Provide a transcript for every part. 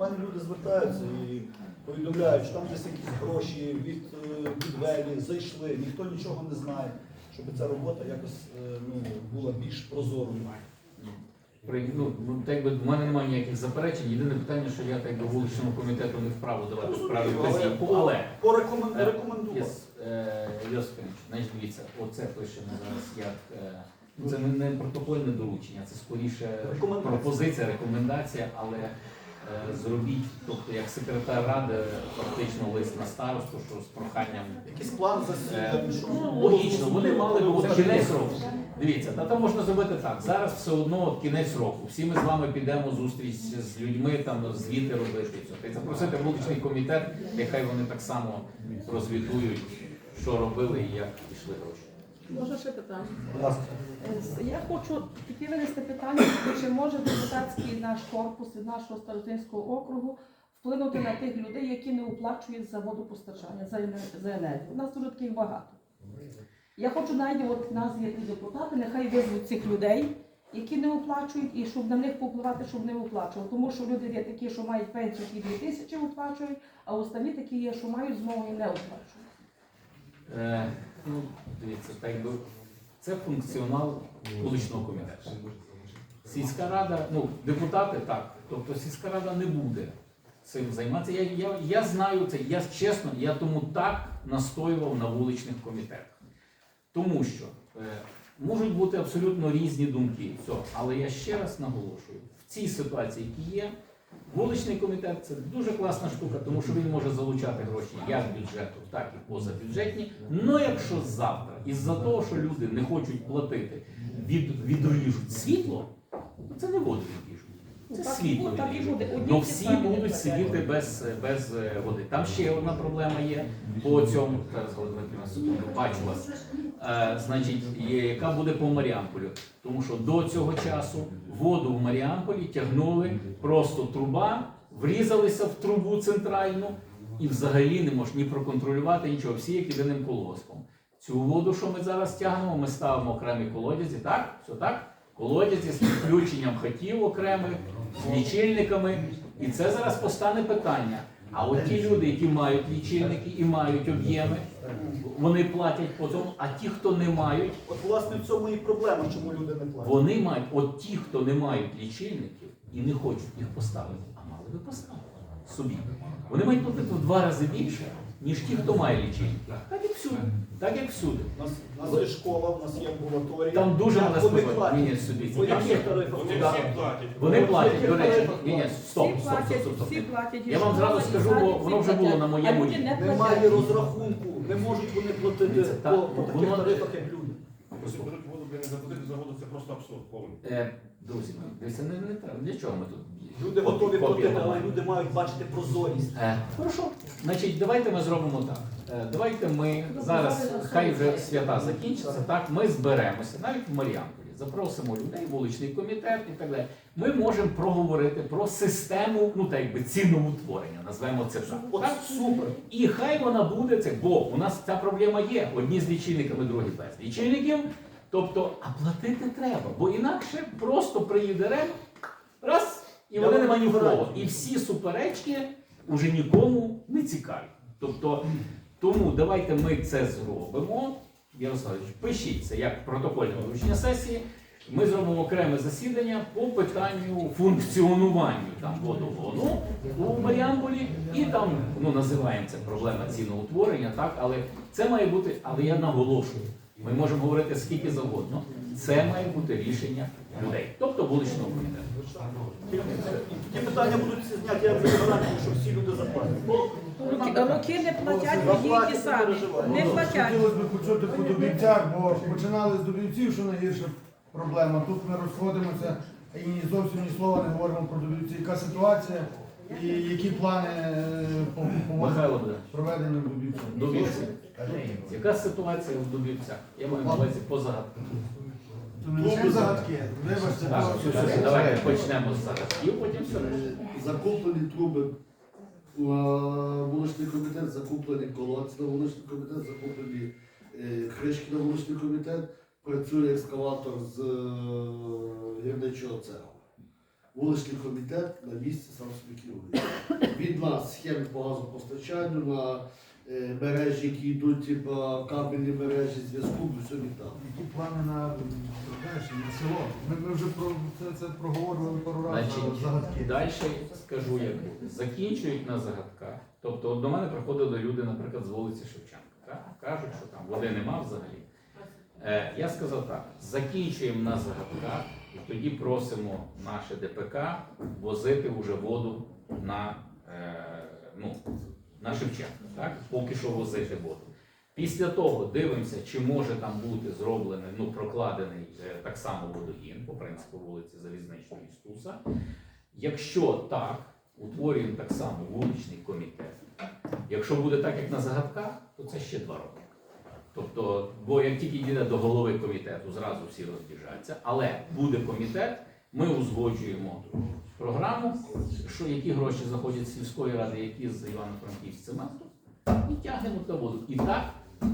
мене люди звертаються і повідомляють, що там десь якісь гроші від, е, відвели, зайшли, ніхто нічого не знає, щоб ця робота якось е, ну, була більш прозорою. Ну, ну, так би, в мене немає ніяких заперечень. Єдине питання, що я так би вуличному комітету не вправо давати справі вказівку, але порекомен- Е, значить дивіться, оце пишемо зараз як. е, ну, Це не, не протокольне доручення, це скоріше пропозиція, рекомендація, але зробіть, тобто як секретар ради, фактично лист на старосту, що з проханням. Якийсь план засідань, що Ну, логічно, вони мали зрозуміло, б кінець року. Дивіться, та там можна зробити так. Зараз все одно от кінець року. Всі ми з вами підемо зустріч з людьми, там звіти робити. І запросити вуличний комітет, нехай вони так само розвітують, що робили і як пішли гроші. Може ще питання? Будь ласка. Е, Я хочу таки винести питання, чи може депутатський наш корпус від нашого старостинського округу вплинути на тих людей, які не оплачують за водопостачання, за енергію. У нас дуже таких багато. Я хочу навіть, от нас є ті депутати, нехай визвуть цих людей, які не оплачують, і щоб на них попливати, щоб не оплачували. Тому що люди є такі, що мають пенсію, які 2 тисячі оплачують, а останні такі є, що мають змогу і не оплачують. Е, ну, дивіться, так якби це функціонал вуличного комітету. Сільська рада, ну, депутати так, тобто сільська рада не буде цим займатися. Я, я, я знаю це, я чесно, я тому так настоював на вуличних комітетах. Тому що е, можуть бути абсолютно різні думки, все, але я ще раз наголошую, в цій ситуації, які є, вуличний комітет це дуже класна штука, тому що він може залучати гроші як бюджету, так і позабюджетні. Ну якщо завтра, із-за того, що люди не хочуть платити, від, відріжуть світло, то це не відріжуть. Це Так і світло буде, так і буде. Одні Ну ті всі самі будуть сидіти без, без е, води. Там ще одна проблема є по цьому. Зараз секунду, бачу вас. Е, значить, є, яка буде по Маріамполю. Тому що до цього часу воду в Маріамполі тягнули просто труба, врізалися в трубу центральну і взагалі не можна ні проконтролювати нічого. Всі як єдиним колгоспом. Цю воду, що ми зараз тягнемо, ми ставимо окремі колодязі, так? Все так? Колодязі з підключенням хатів окремих, з лічильниками. І це зараз постане питання. А от ті люди, які мають лічильники і мають об'єми, вони платять по цьому, а ті, хто не мають, От власне в цьому і проблема, чому люди не платять. вони мають, от ті, хто не мають лічильників і не хочуть їх поставити, а мали би поставити собі. Вони мають платити в два рази більше, ніж ті, хто має лічильники. Так як всюди. Так як всюди. У нас, у нас є школа, у нас є амбулаторія. Там дуже мене вони платять? Ні, ні, собі. Вони всі платять. Вони платять, до речі. Ні, ні, стоп, стоп, стоп, стоп. всі платять. Я вам зразу скажу, бо воно вже було на моєму Немає розрахунку, не можуть вони платити Дивіться, по, по таких воно- тарифах, як люди. Якщо беруть воду, блін, не заплатити просто абсурд повний. Е, Друзі, мої, дивіться, не, не треба. Для чого ми тут? Люди готові копії але люди мають бачити прозорість. Е, Хорошо. Значить, давайте ми зробимо так. Е, Давайте ми зараз, хай вже свята закінчаться, так, ми зберемося, навіть в Маріамполі, запросимо людей, вуличний комітет і так далі. Ми можемо проговорити про систему, ну так якби ціноутворення, назвемо це так. От так? супер. І хай вона буде це, бо у нас ця проблема є. Одні з лічильниками, другі без лічильників. Тобто, а платити треба, бо інакше просто приїде реп, раз, і вони вам нема ні в кого. раджу. І всі суперечки вже нікому не цікаві. Тобто, тому давайте ми це зробимо. Ярославович, пишіть це як протокольне вручення сесії. Ми зробимо окреме засідання по питанню функціонуванню там водоводу у Маріамполі, і там ну називаємо це проблема ціноутворення, так але це має бути, але я наголошую. Ми можемо говорити скільки завгодно. Це має бути рішення людей, тобто вуличного комітету. Ті питання будуть зняті, я вже гарантую, що всі люди заплатять. Роки, роки не платять, водії самі. Не платять. Хотілося б почути по Дубівцях, бо починали з Дубівців, що найгірша проблема. Тут ми розходимося і зовсім ні слова не говоримо про Дубівці. Яка ситуація і які плани е, по Михайло Богданович, проведенню Дубівців? Дубівці. Яка ситуація в Дубівцях? Я маю на увазі по загадку. Це загадки. Вибачте, Так, то- все, все, давайте почнемо з загадків, потім все решта. Закуплені труби вуличний комітет, закуплені колодці на вуличний комітет, закуплені е, кришки на вуличний комітет, працює екскаватор з е, гірничого цеху. Вуличний комітет на місці сам собі керує. Від нас схеми по газопостачанню на е, мережі, які йдуть, типу, кабельні мережі, зв'язку, до всього і там. Які плани на, знаєш, на село? Ми, ми вже про це, це проговорювали пару разів загадки. Далі скажу, як буде. закінчують на загадках. Тобто от до мене приходили люди, наприклад, з вулиці Шевченка. Так? Кажуть, що там води нема взагалі. Е, я сказав так: закінчуємо на загадках, і тоді просимо наше ДПК возити вже воду на, е, ну, на Шевченка. Так? Поки що возити воду. Після того дивимося, чи може там бути зроблений, ну, прокладений е, так само водогін по принципу вулиці Залізничної і Стуса. Якщо так, утворюємо так само вуличний комітет. Якщо буде так, як на загадках, то це ще два роки. Тобто, бо як тільки йде до голови комітету, зразу всі розбіжаться. Але буде комітет, ми узгоджуємо програму, що які гроші заходять з сільської ради, які з Івано-Франківськ цементу, і тягнемо та воду. І так,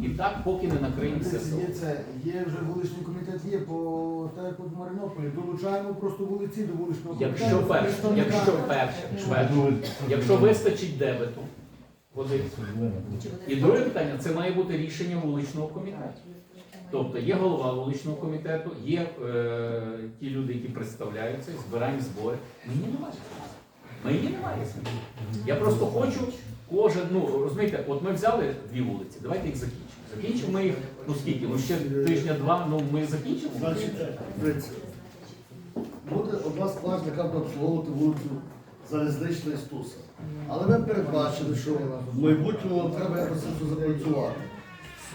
і так, поки не накриємо все село. Є це, є вже вуличний комітет, є по так як от Марінополі. Долучаємо просто вулиці до вуличного комітету. Якщо перше, якщо перше, якщо вистачить дебету, І друге питання це має бути рішення вуличного комітету. Тобто є голова вуличного комітету, є е, ті люди, які представляються, збираємо збори. Мені немає. Мені немає. сенсу. Я просто хочу кожен, ну розумієте, от ми взяли дві вулиці, давайте їх закінчимо. Закінчимо ми їх, ну скільки? Ну ще тижня-два, ну ми закінчимо. Значить, буде одна скважина, яка буде обслуговувати вулицю Залізнична і Стуса. Але ми передбачили, що в майбутньому нам треба якось це запрацювати.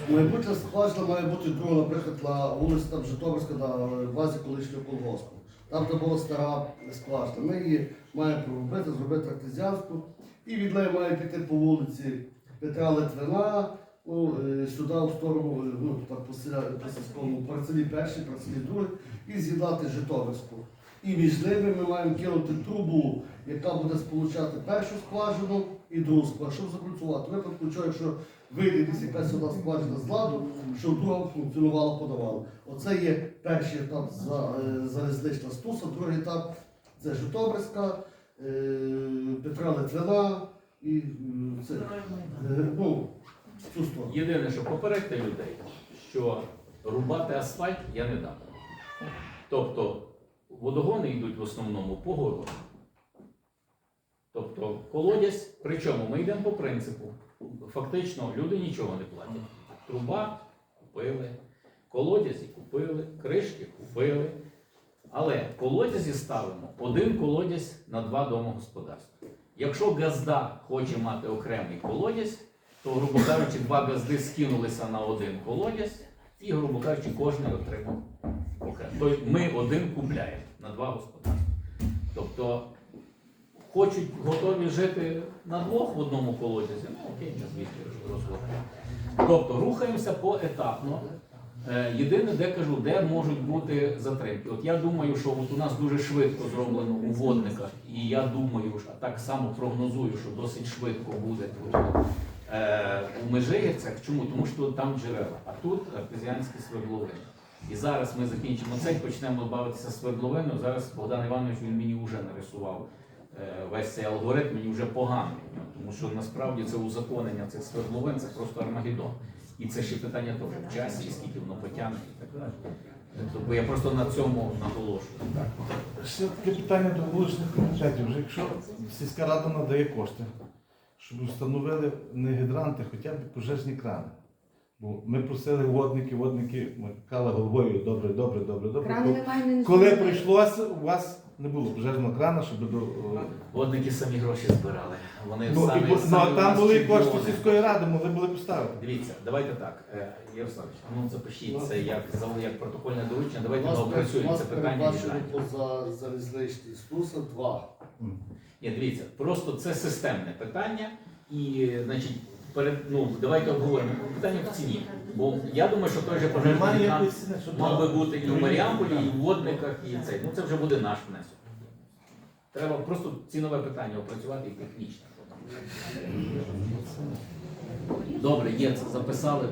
Майбутня скважина має бути друга, наприклад, на вулиці там Житомирська на базі колишнього колгоспу. Там, де була стара скважина. Ми її маємо проробити, зробити артезіанську. І від неї має піти по вулиці Петра Литвина, ну, е, сюди в сторону, е, ну, так, по, по сільському парцелі перший, парцелі другий, і з'єднати Житомирську. І між ними ми маємо кинути трубу, яка буде сполучати першу скважину і другу скважину, щоб запрацювати. Випадку, що якщо вийде десь якась одна скважина з ладу, щоб друга функціонувала, подавала. Оце є перший етап е, залізнична стуса, другий етап це Житомирська, е, Петра Литвина і це, е, ну, в. Єдине, що попередьте людей, що рубати асфальт я не дам. Тобто водогони йдуть в основному по городу. Тобто колодязь, причому ми йдемо по принципу. Фактично люди нічого не платять. Труба купили, колодязі купили, кришки купили. Але колодязі ставимо один колодязь на два домогосподарства. Якщо газда хоче мати окремий колодязь, то, грубо кажучи, два газди скинулися на один колодязь, і, грубо кажучи, кожен отримав окремо. Тобто ми один купляємо на два господарства. Тобто хочуть готові жити на двох в одному колодязі, ну окей, не звідки розгорнемо. Тобто рухаємося поетапно. Е, Єдине, де кажу, де можуть бути затримки. От я думаю, що от у нас дуже швидко зроблено у водниках, і я думаю, що так само прогнозую, що досить швидко буде тут е, у Межигірцях. Чому? Тому що там джерела, а тут артезіанські свердловини. І зараз ми закінчимо це і почнемо бавитися свердловиною. Зараз Богдан Іванович він мені вже нарисував е, весь цей алгоритм, мені вже поганий, тому що насправді це узаконення цих свердловин, це просто армагеддон. І це ще питання теж в часі, скільки воно потягне і так далі. Тобто я просто на цьому наголошую. Ще таке питання до вуличних комітетів. Вже якщо сільська рада надає кошти, щоб встановили не гідранти, хоча б пожежні крани. Бо ми просили водники, водники макали головою добре, добре, добре, добре. Крани немає, не Коли зробили. прийшлося, у вас не було пожежного крана, щоб до. Водники самі гроші збирали. Вони Ну, самі, і, бу- ну, самі а у там нас були чемпіони. кошти сільської ради, могли були поставити. Дивіться, давайте так. е, Ярославович, ну запишіть це як, за- як протокольне доручення. Давайте ми опрацюємо це питання. передбачено детально. поза залізничній стуса два. Ні, дивіться, просто це системне питання, і значить, перед ну давайте обговоримо питання в ціні. Бо я думаю, що той же пожежний щоб мав би бути і в Маріамполі, і в водниках, і цей. Ну це вже буде наш внесок. Треба просто цінове питання опрацювати і технічне. Добре, є це записали.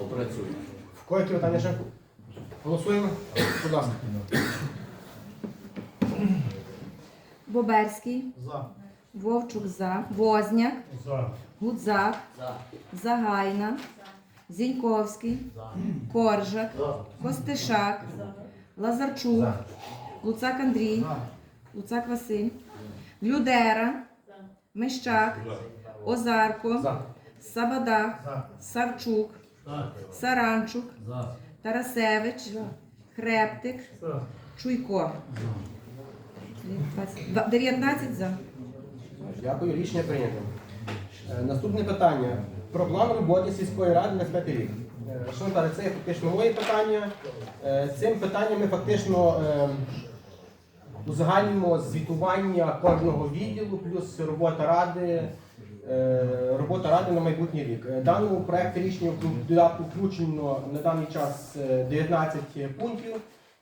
Опрацюємо. В кого які питання ще? Голосуємо? Будь ласка. Боберський, За. Вовчук за, Возняк, За. Гудзак, Загайна, Зіньковський, Коржак, Костишак, Лазарчук, Луцак Андрій, Луцак Василь, Людера, Мещак, Озарко, Сабадах, Савчук, Саранчук, Тарасевич, Хрептик, Чуйко. 19 за. Дякую, рішення прийнято. Е, Наступне питання про план роботи сільської ради на 5 рік. Е, Шановні це фактично моє питання. Е, Цим питанням ми фактично е, узагальнюємо звітування кожного відділу, плюс робота ради, е, робота ради на майбутній рік. Е, Даному проєкті рішення включено на даний час е, 19 пунктів.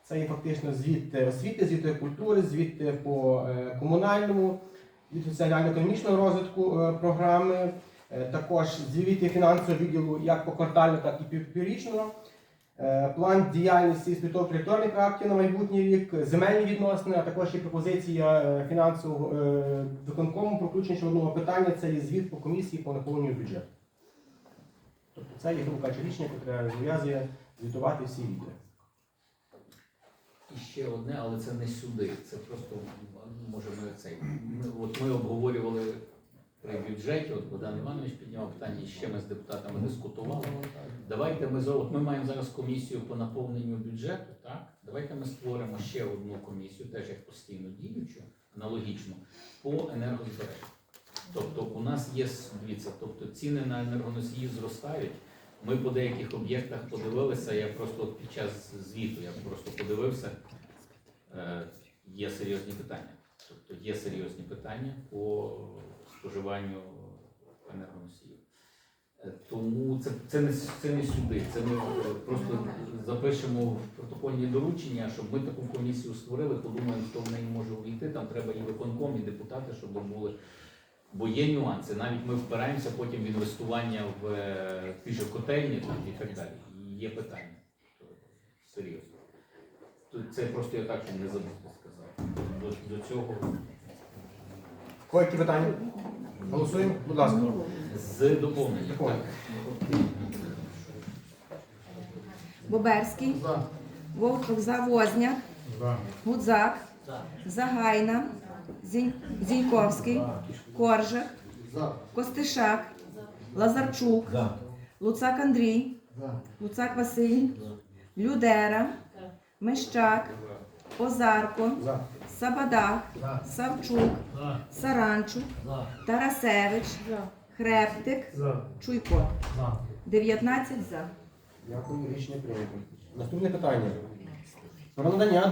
Це є фактично звіт освіти, звіт культури, звіт по е, комунальному, від соціально-економічного розвитку е, програми, е, також звіти фінансового відділу як поквартально, так і піврічно. Е, План діяльності спітов територіальних актів на майбутній рік, земельні відносини, а також є пропозиція фінансового виконкому про включення одного питання. Це є звіт по комісії по наповненню бюджету. Тобто це є грубо кажучи, рішення, яке зобов'язує звітувати всі відділи. І ще одне, але це не сюди. Це просто може ми цей. От ми обговорювали при бюджеті. От Богдан Іванович підняв питання, і ще ми з депутатами дискутували. Давайте ми от ми маємо зараз комісію по наповненню бюджету. Так, давайте ми створимо ще одну комісію, теж як постійно діючу, аналогічно по енергозбереженню. Тобто у нас є дивіться, тобто ціни на енергоносії зростають. Ми по деяких об'єктах подивилися. Я просто під час звіту я просто подивився. Е, є серйозні питання. Тобто є серйозні питання по споживанню енергоносіїв. Е, Тому це, це, не, це не сюди. Це ми просто запишемо в протокольні доручення, щоб ми таку комісію створили, подумаємо, хто в неї може увійти. Там треба і виконком, і депутати, щоб були. Бо є нюанси. Навіть ми впираємося потім в інвестування в е, ті ж котельні там, і так далі. Є питання. Серйозно. Це просто я так, щоб не забути сказати. До, до цього Кого які питання? Голосуємо, будь ласка. з доповненням. Доповнення. Боберський, За. Вовчук за, Возняк, Гудзак, Загайна, Зінь- Зіньковський, Коржак, Костишак, Лазарчук, Луцак Андрій, Луцак Василь, Людера, Мещак, Озарко, За. Сабадах, Савчук, Саранчук, Тарасевич, Хрептик, Чуйко. 19 за. Дякую, рішення прийнято. Наступне питання. Про надання